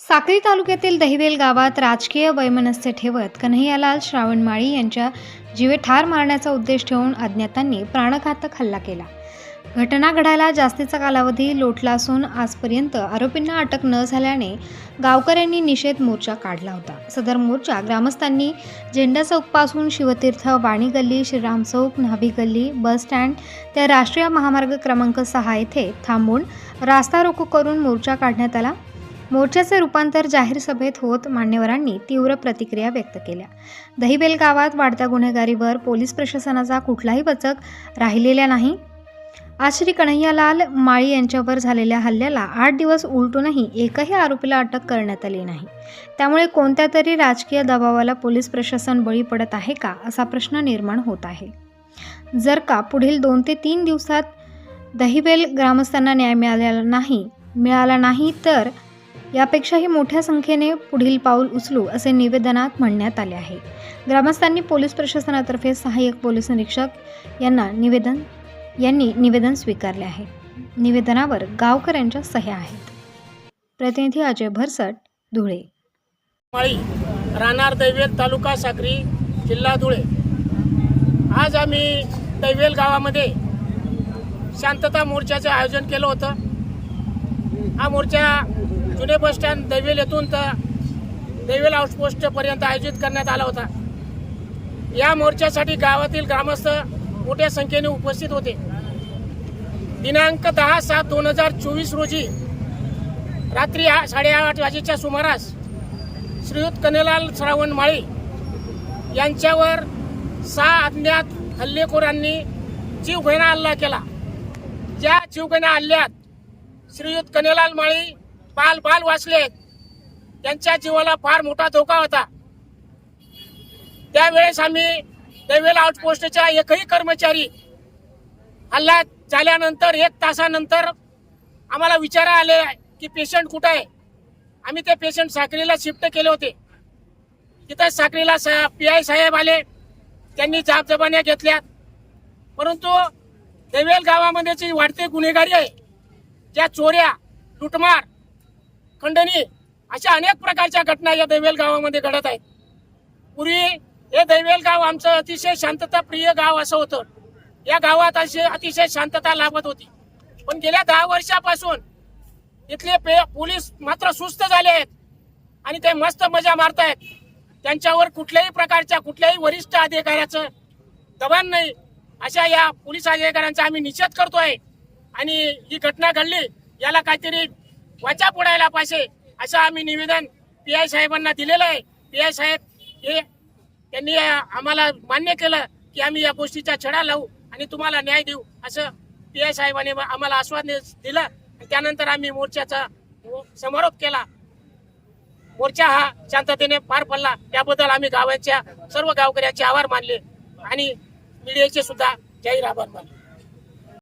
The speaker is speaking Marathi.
साक्री तालुक्यातील दहिवेल गावात राजकीय वैमनस्य ठेवत कन्हैयालाल श्रावणमाळी यांच्या जीवे ठार मारण्याचा उद्देश ठेवून अज्ञातांनी प्राणघातक हल्ला केला. घटना घडायला जास्तीचा कालावधी लोटला असून आजपर्यंत आरोपींना अटक न झाल्याने गावकऱ्यांनी निषेध मोर्चा काढला होता. सदर मोर्चा ग्रामस्थांनी झेंडा चौकपासून शिवतीर्थ वाणी गल्ली श्रीराम चौक न्हावी गल्ली बस स्टँड त्या राष्ट्रीय महामार्ग क्रमांक सहा येथे थांबून रास्ता रोको करून मोर्चा काढण्यात आला. मोर्चाचे रूपांतर जाहीर सभेत होत मान्यवरांनी तीव्र प्रतिक्रिया व्यक्त केल्या. दहिबेल गावात वाढत्या गुन्हेगारीवर पोलीस प्रशासनाचा कुठलाही वचक राहिलेला नाही. आज श्री कन्हैयालाल माळी यांच्यावर झालेल्या हल्ल्याला आठ दिवस उलटूनही एकही आरोपीला अटक करण्यात आली नाही. त्यामुळे कोणत्या तरी राजकीय दबावाला पोलीस प्रशासन बळी पडत आहे का असा प्रश्न निर्माण होत आहे. जर का पुढील दोन ते तीन दिवसात दहिबेल ग्रामस्थांना न्याय मिळालेला नाही मिळाला नाही तर यापेक्षाही मोठ्या संख्येने पुढील पाऊल उचलू असे निवेदनात म्हणण्यात आले आहे. ग्रामस्थांनी पोलीस प्रशासनातर्फे सहाय्यक पोलीस निरीक्षक यांना निवेदन यांनी निवेदन स्वीकारले आहे. निवेदनावर गावकऱ्यांच्या सह्या आहेत. प्रतिनिधी अजय भरसट धुळे. माळी राहणार दैवेल तालुका साक्री जिल्हा धुळे. आज आम्ही दैवेल गावामध्ये शांतता मोर्चाचं आयोजन केलं होतं. हा मोर्चा जुने बस स्टँड दैवेल येथून तर दैवेल आउटपोस्टपर्यंत आयोजित करण्यात आला होता. या मोर्चासाठी गावातील ग्रामस्थ मोठ्या संख्येने उपस्थित होते. दिनांक दहा सात दोन हजार चोवीस रोजी रात्री आ- साडेआठ वाजेच्या सुमारास श्रीयुत कनेलाल श्रावण माळी यांच्यावर सहा अज्ञात हल्लेखोरांनी जीवघेणा हल्ला केला. ज्या जीवघेणा हल्ल्यात श्रीयुत कनेलाल माळी बाल बाल वाचले. त्यांच्या जीवाला फार मोठा धोका होता. त्यावेळेस आम्ही दैवेला आउटपोस्टच्या एकही कर्मचारी हल्ला झाल्यानंतर एक तासानंतर आम्हाला विचारा आले की पेशंट कुठं आहे? आम्ही ते पेशंट साखरीला शिफ्ट केले होते. तिथं साक्रीला पी आय साहेब आले. त्यांनी जाबजबान्या घेतल्या. परंतु देवेल गावामध्ये जी वाढते गुन्हेगारी आहे. ज्या चोऱ्या लुटमार खंडणी अशा अनेक प्रकारच्या घटना या दैवेल गावामध्ये घडत आहेत. पूर्वी हे दैवेल गाव आमचं अतिशय शांतताप्रिय गाव असं होतं. या गावात अशी अतिशय शांतता लाभत होती. पण गेल्या दहा वर्षापासून इथले पे पोलीस मात्र सुस्त झाले आहेत आणि ते मस्त मजा मारतायत. त्यांच्यावर कुठल्याही प्रकारच्या कुठल्याही वरिष्ठ अधिकाऱ्याचं दबाण नाही. अशा या पोलीस अधिकाऱ्यांचा आम्ही निषेध करतोय. आणि ही घटना घडली याला काहीतरी वाचा पुढायला पाहिजे. असं आम्ही निवेदन पी आय साहेबांना दिलेलं आहे. पी आय साहेब हे त्यांनी आम्हाला मान्य केलं की आम्ही या गोष्टीचा छडा लावू आणि तुम्हाला न्याय देऊ असं पी आय साहेबांनी आम्हाला आश्वासन दिलं. आणि त्यानंतर आम्ही मोर्चाचा समारोप केला. मोर्चा हा शांततेने पार पडला. त्याबद्दल आम्ही गावाच्या सर्व गावकऱ्यांचे आभार मानले आणि मीडियाचे सुद्धा जाहीर आभार मानले.